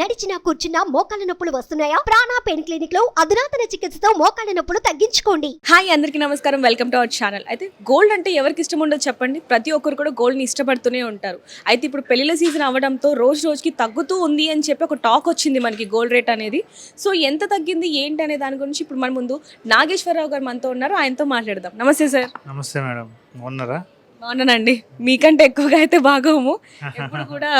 నడిచినా కూర్చున్నా మోకాళ్ళ నొప్పులు వస్తున్నాయా? ప్రాణా పెయిన్ క్లినిక్లో అధునాతన చికిత్సతో మోకాళ్ళ నొప్పులు తగ్గించుకోండి. హాయ్ అందరికీ నమస్కారం. Welcome to our channel. అయితే గోల్డ్ అంటే ఎవరికి ఇష్టం ఉండదు చెప్పండి. ప్రతి ఒక్కరు కూడా గోల్డ్ని ఇష్టపడుతూనే ఉంటారు. అయితే ఇప్పుడు పెళ్ళిళ్ళ సీజన్ అవ్వడంతో రోజు రోజుకి తగ్గుతూ ఉంది అని చెప్పి ఒక టాక్ వచ్చింది మనకి గోల్డ్ రేట్ అనేది. సో ఎంత తగ్గింది ఏంటి అనే దాని గురించి ఇప్పుడు మన ముందు నాగేశ్వరరావు గారు మనతో ఉన్నారు. ఆయనతో మాట్లాడదాం. నమస్తే సార్. నమస్తే మేడం. బాగున్నారా? బాగున్నానండి. మీకంటే ఎక్కువగా అయితే బాగోము. ఎప్పుడు కూడా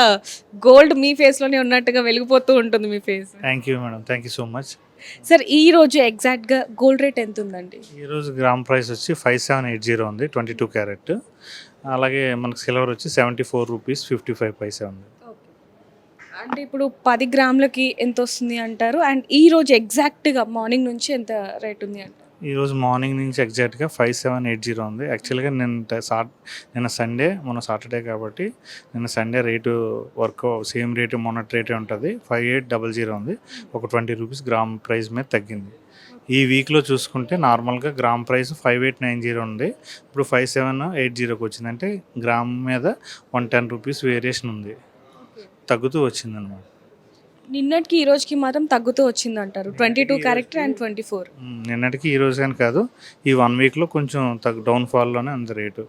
గోల్డ్ మీ ఫేస్లోనే ఉన్నట్టుగా వెలిగిపోతూ ఉంటుంది మీ face thank you madam thank you so much sir ఈ రోజు ఎగ్జాక్ట్గా గోల్డ్ రేట్ ఎంత ఉందండి? ఈరోజు గ్రామ్ ప్రైస్ వచ్చి ఫైవ్ సెవెన్ ఎయిట్ జీరో ఉంది ట్వంటీ టూ క్యారెట్ అలాగే మనకి సిల్వర్ వచ్చి seventy four rupees fifty five paisa ఉంది అంటే ఇప్పుడు పది గ్రాములకి ఎంత వస్తుంది అంటారు? అండ్ ఈ రోజు ఎగ్జాక్ట్గా మార్నింగ్ నుంచి ఎంత రేట్ ఉంది అంటారు? ఈరోజు మార్నింగ్ నుంచి ఎగ్జాక్ట్గా ఫైవ్ సెవెన్ ఎయిట్ జీరో ఉంది. యాక్చువల్గా నేను సాట్ నిన్న సండే మొన్న సాటర్డే కాబట్టి నిన్న Sunday rate work same rate మొన్నటి రేటే ఉంటుంది. ఫైవ్ ఎయిట్ డబల్ జీరో ఉంది. ఒక ట్వంటీ రూపీస్ గ్రామ్ ప్రైస్ మీద తగ్గింది. ఈ వీక్లో చూసుకుంటే నార్మల్గా gram price five eight nine zero ఉంది. ఇప్పుడు ఫైవ్ సెవెన్ ఎయిట్ జీరోకి వచ్చింది అంటే గ్రామ్ మీద వన్ టెన్ రూపీస్ వేరియేషన్ ఉంది. తగ్గుతూ వచ్చిందనమాట నిన్నటికి ఈ రోజుకి మాత్రం తగ్గుతూ వచ్చింది అంటారు twenty two character and twenty four. నిన్నటికి ఈ రోజు అని కాదు ఈ వన్ వీక్లో కొంచెం తగ్గు డౌన్ఫాల్లోనే ఉంది రేటు.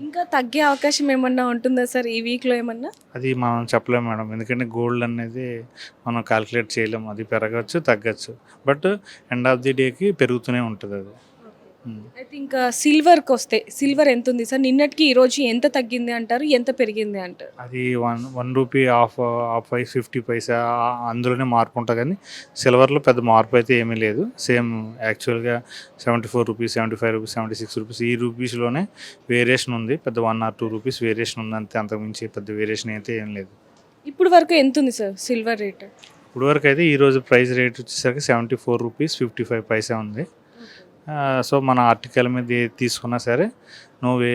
ఇంకా తగ్గే అవకాశం ఏమన్నా ఉంటుందా సార్ ఈ వీక్లో ఏమన్నా? అది మనం చెప్పలేము మేడం. ఎందుకంటే గోల్డ్ అనేది మనం క్యాలిక్యులేట్ చేయలేము. అది పెరగచ్చు తగ్గచ్చు. బట్ ఎండ్ ఆఫ్ ది డేకి పెరుగుతూనే ఉంటుంది అది. అయితే ఇంకా సిల్వర్కి వస్తే సిల్వర్ ఎంత ఉంది సార్ నిన్నటికి ఈ రోజు ఎంత తగ్గింది అంటారు? ఎంత పెరిగింది అంటారు? అది one one rupee half half five fifty paisa అందులోనే మార్పు ఉంటుంది కానీ సిల్వర్లో పెద్ద మార్పు అయితే ఏమీ లేదు. సేమ్ యాక్చువల్గా seventy four rupees seventy five rupees seventy six rupees ఈ రూపీస్లోనే వేరియేషన్ ఉంది. పెద్ద one or two rupees variation ఉంది అంతే అంతకుమించి పెద్ద వేరియేషన్ అయితే ఏం లేదు. ఇప్పుడు వరకు ఎంత ఉంది సార్ సిల్వర్ రేట్ ఇప్పుడు వరకు అయితే ఈరోజు ప్రైస్ రేట్ వచ్చేసరికి seventy four rupees fifty five paisa ఉంది. సో మన ఆర్టికల్ మీద తీసుకున్నా సరే no way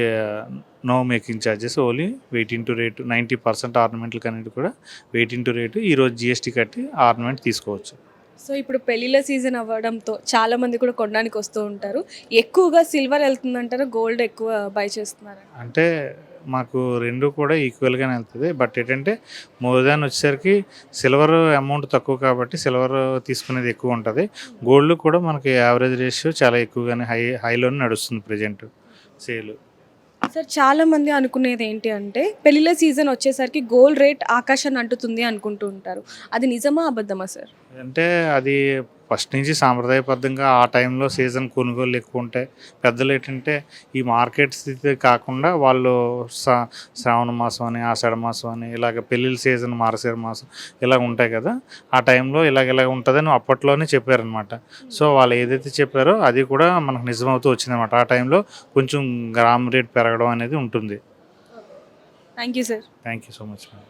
no making charges only weighting to rate ninety percent ఆర్నమెంట్లు కనేది కూడా వెయిటింగ్ టు రేటు ఈరోజు జిఎస్టీ కట్టి ఆర్నమెంట్ తీసుకోవచ్చు. సో ఇప్పుడు పెళ్ళిళ్ళ సీజన్ అవ్వడంతో చాలా మంది కూడా కొనడానికి వస్తూ ఉంటారు. ఎక్కువగా సిల్వర్ వెళ్తుందంటారా? గోల్డ్ ఎక్కువ బై చేస్తున్నారు? అంటే మాకు రెండు కూడా ఈక్వల్గానే వెళ్తుంది. బట్ ఏంటంటే మోర్ దాన్ వచ్చేసరికి సిల్వర్ అమౌంట్ తక్కువ కాబట్టి సిల్వర్ తీసుకునేది ఎక్కువ ఉంటుంది. గోల్డ్ కూడా మనకి యావరేజ్ రేషియో చాలా ఎక్కువగానే హై హైలోనే నడుస్తుంది ప్రజెంట్ సేల్ సార్ చాలా మంది అనుకునేది ఏంటి అంటే పెళ్ళిళ్ళ సీజన్ వచ్చేసరికి గోల్డ్ రేట్ ఆకాశాన్ని అంటుతుంది అనుకుంటూ ఉంటారు. అది నిజమా అబద్ధమా సార్? అంటే అది ఫస్ట్ నుంచి సాంప్రదాయబద్ధంగా ఆ టైంలో సీజన్ కొనుగోలు ఎక్కువ ఉంటాయి. పెద్దలు ఏంటంటే ఈ మార్కెట్ స్థితి కాకుండా వాళ్ళు శ్రావణ మాసం అని ఆషాఢ మాసం అని ఇలాగ పెళ్ళిళ్ళ సీజన్ మార్సేర మాసం ఇలా ఉంటాయి కదా. ఆ టైంలో ఇలాగ ఇలాగ ఉంటుందని అప్పట్లోనే చెప్పారనమాట సో వాళ్ళు ఏదైతే చెప్పారో అది కూడా మనకు నిజమవుతూ వచ్చిందన్నమాట. ఆ టైంలో కొంచెం గ్రామ్ రేట్ పెరగడం అనేది ఉంటుంది. Thank you sir. Thank you so much madam